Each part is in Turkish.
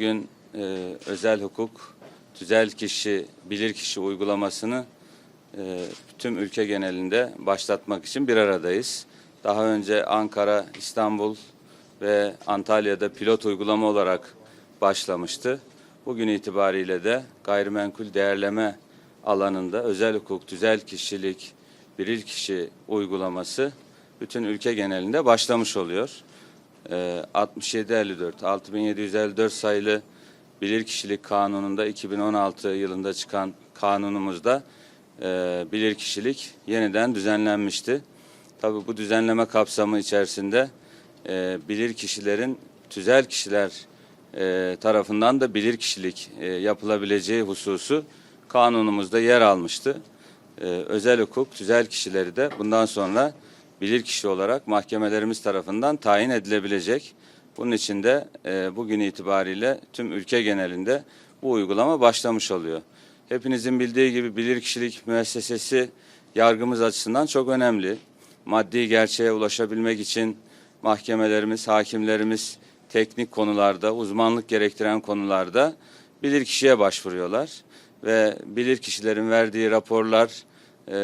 bugün e, özel hukuk, tüzel kişi, bilirkişi uygulamasını e, tüm ülke genelinde başlatmak için bir aradayız. Daha önce Ankara, İstanbul ve Antalya'da pilot uygulama olarak başlamıştı. Bugün itibariyle de gayrimenkul değerleme alanında özel hukuk, tüzel kişilik, bilirkişi uygulaması bütün ülke genelinde başlamış oluyor. Ee, 6754, 6754 sayılı bilirkişilik kanununda 2016 yılında çıkan kanunumuzda e, bilirkişilik yeniden düzenlenmişti. Tabii bu düzenleme kapsamı içerisinde e, bilirkişilerin tüzel kişiler e, tarafından da bilirkişilik yapılabileceği hususu kanunumuzda yer almıştı. Özel hukuk tüzel kişileri de bundan sonra bilirkişi olarak mahkemelerimiz tarafından tayin edilebilecek. Bunun için de e, bugün itibariyle tüm ülke genelinde bu uygulama başlamış oluyor. Hepinizin bildiği gibi bilirkişilik müessesesi yargımız açısından çok önemli. Maddi gerçeğe ulaşabilmek için mahkemelerimiz, hakimlerimiz teknik konularda, uzmanlık gerektiren konularda bilirkişiye başvuruyorlar ve bilirkişilerin verdiği raporlar e,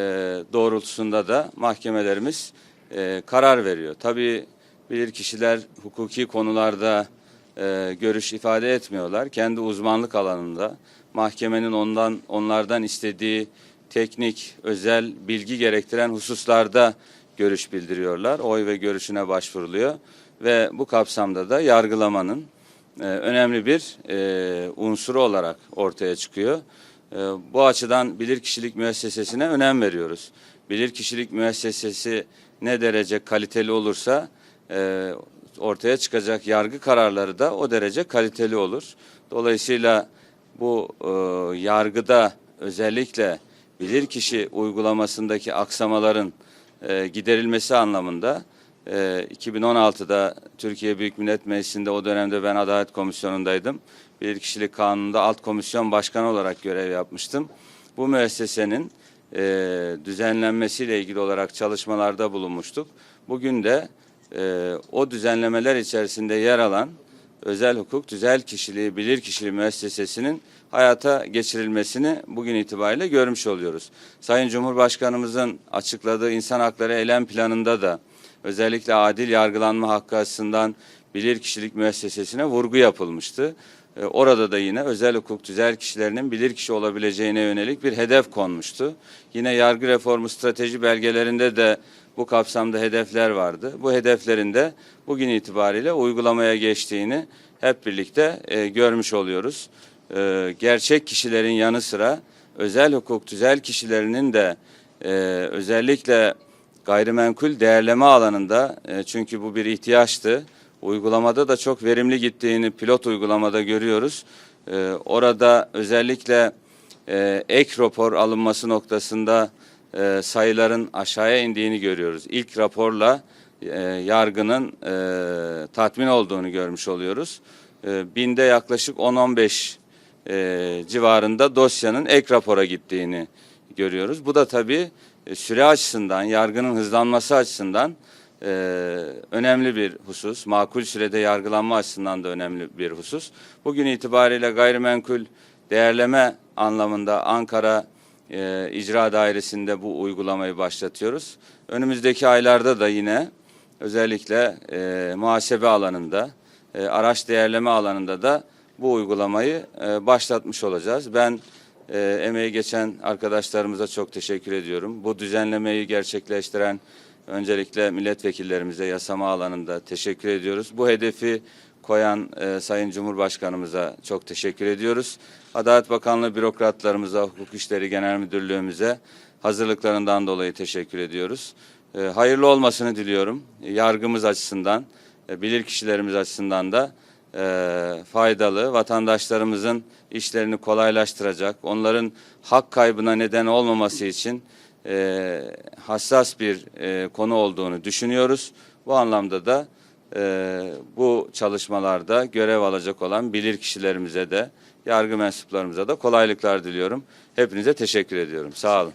doğrultusunda da mahkemelerimiz e, karar veriyor. Tabii bilirkişiler hukuki konularda e, görüş ifade etmiyorlar. Kendi uzmanlık alanında mahkemenin ondan onlardan istediği teknik, özel bilgi gerektiren hususlarda görüş bildiriyorlar. Oy ve görüşüne başvuruluyor ve bu kapsamda da yargılamanın önemli bir unsuru olarak ortaya çıkıyor. E, bu açıdan bilirkişilik müessesesine önem veriyoruz. Bilirkişilik müessesesi ne derece kaliteli olursa e, ortaya çıkacak yargı kararları da o derece kaliteli olur. Dolayısıyla bu e, yargıda özellikle bilirkişi uygulamasındaki aksamaların e, giderilmesi anlamında e, 2016'da Türkiye Büyük Millet Meclisi'nde o dönemde ben Adalet Komisyonu'ndaydım. Bilirkişilik Kanunu'nda alt komisyon başkanı olarak görev yapmıştım. Bu müessesenin e, düzenlenmesiyle ilgili olarak çalışmalarda bulunmuştuk. Bugün de e, o düzenlemeler içerisinde yer alan özel hukuk, tüzel kişiliği, bilir kişiliği müessesesinin hayata geçirilmesini bugün itibariyle görmüş oluyoruz. Sayın Cumhurbaşkanımızın açıkladığı insan hakları eylem planında da özellikle adil yargılanma hakkı açısından bilir kişilik müessesesine vurgu yapılmıştı. Ee, Orada da yine özel hukuk tüzel kişilerinin bilirkişi olabileceğine yönelik bir hedef konmuştu. Yine yargı reformu strateji belgelerinde de bu kapsamda hedefler vardı. Bu hedeflerin de bugün itibariyle uygulamaya geçtiğini hep birlikte e, görmüş oluyoruz. E, gerçek kişilerin yanı sıra özel hukuk tüzel kişilerinin de e, özellikle gayrimenkul değerleme alanında e, çünkü bu bir ihtiyaçtı. Uygulamada da çok verimli gittiğini pilot uygulamada görüyoruz. E, orada özellikle e, ek rapor alınması noktasında sayıların aşağıya indiğini görüyoruz. İlk raporla yargının tatmin olduğunu görmüş oluyoruz. Binde yaklaşık 10-15 e, civarında dosyanın ek rapora gittiğini görüyoruz. Bu da tabii süre açısından, yargının hızlanması açısından e, önemli bir husus. Makul sürede yargılanma açısından da önemli bir husus. Bugün itibariyle gayrimenkul değerleme anlamında Ankara e, İcra Dairesi'nde bu uygulamayı başlatıyoruz. Önümüzdeki aylarda da yine özellikle e, muhasebe alanında, e, araç değerleme alanında da bu uygulamayı e, başlatmış olacağız. Ben e, emeği geçen arkadaşlarımıza çok teşekkür ediyorum. Bu düzenlemeyi gerçekleştiren öncelikle milletvekillerimize yasama alanında teşekkür ediyoruz. Bu hedefi koyan e, Sayın Cumhurbaşkanımıza çok teşekkür ediyoruz. Adalet Bakanlığı bürokratlarımıza, Hukuk İşleri Genel Müdürlüğümüze hazırlıklarından dolayı teşekkür ediyoruz. E, hayırlı olmasını diliyorum. Yargımız açısından, e, bilirkişilerimiz açısından da e, faydalı, vatandaşlarımızın işlerini kolaylaştıracak, onların hak kaybına neden olmaması için e, hassas bir e, konu olduğunu düşünüyoruz. Bu anlamda da e, bu çalışmalarda görev alacak olan bilirkişilerimize de, yargı mensuplarımıza da kolaylıklar diliyorum. Hepinize teşekkür ediyorum. Sağ olun.